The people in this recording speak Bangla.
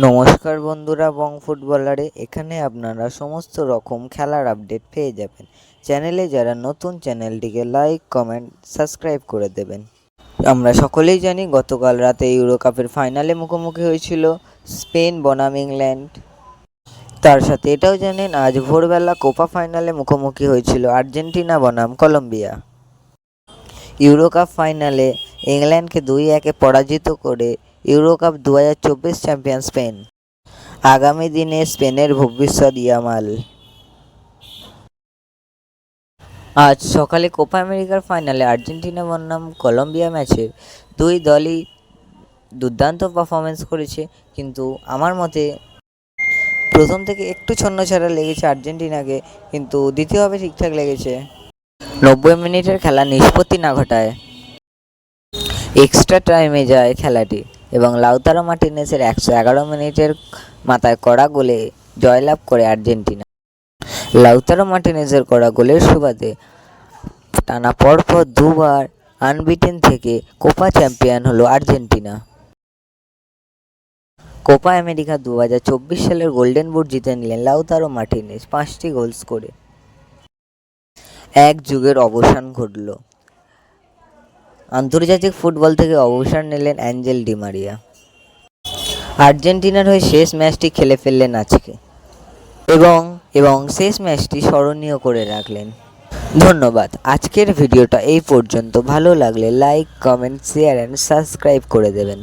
নমস্কার বন্ধুরা, বং ফুটবলারে। এখানে আপনারা সমস্ত রকম খেলার আপডেট পেয়ে যাবেন। চ্যানেলে যারা নতুন, চ্যানেলটিকে লাইক, কমেন্ট, সাবস্ক্রাইব করে দেবেন। আমরা সকলেই জানি গতকাল রাতে ইউরো কাপের ফাইনালে মুখোমুখি হয়েছিল স্পেন, বনাম, ইংল্যান্ড। তার সাথে এটাও জানেন, আজ ভোরবেলা কোপা ফাইনালে মুখোমুখি হয়েছিল আর্জেন্টিনা, বনাম, কলম্বিয়া। ইউরো কাপ ফাইনালে ইংল্যান্ডকে দুই একে পরাজিত করে ইউরো কাপ দু হাজার চব্বিশ চ্যাম্পিয়ন স্পেন। আগামী দিনে স্পেনের ভবিষ্যৎ ইয়ামাল। আজ সকালে কোপা আমেরিকার ফাইনালে আর্জেন্টিনা বনাম কলম্বিয়া ম্যাচে দুই দলই দুর্দান্ত পারফরমেন্স করেছে, কিন্তু আমার মতে প্রথম থেকে একটু ছন্ন ছাড়া লেগেছে আর্জেন্টিনাকে, কিন্তু দ্বিতীয়ভাবে ঠিকঠাক লেগেছে। নব্বই মিনিটের খেলা নিষ্পত্তি না ঘটায়। এক্সট্রা টাইমে যায় খেলাটি। এবং লাউতারো মার্টিনেসের একশো এগারো মিনিটের মাথায় কড়া গোলে জয়লাভ করে আর্জেন্টিনা। লাউতারো মার্টিনেসের কড়া গোলের সুবাদে টানা পরপর দুবার আনবিটেন থেকে কোপা চ্যাম্পিয়ন হলো আর্জেন্টিনা। কোপা আমেরিকা দু হাজার চব্বিশ সালের গোল্ডেন বুট জিতে নিলেন লাউতারো মার্টিনেস, পাঁচটি গোলস করে এক যুগের অবসান ঘটল। আন্তর্জাতিক ফুটবল থেকে অবসর নিলেন অ্যাঞ্জেল ডিমারিয়া আর্জেন্টিনার হয়ে শেষ ম্যাচটি খেলে ফেললেন আজকে। এবং এবং শেষ ম্যাচটি স্মরণীয় করে রাখলেন। ধন্যবাদ। আজকের ভিডিওটা এই পর্যন্ত। ভালো লাগলে like comment share and subscribe করে দেবেন।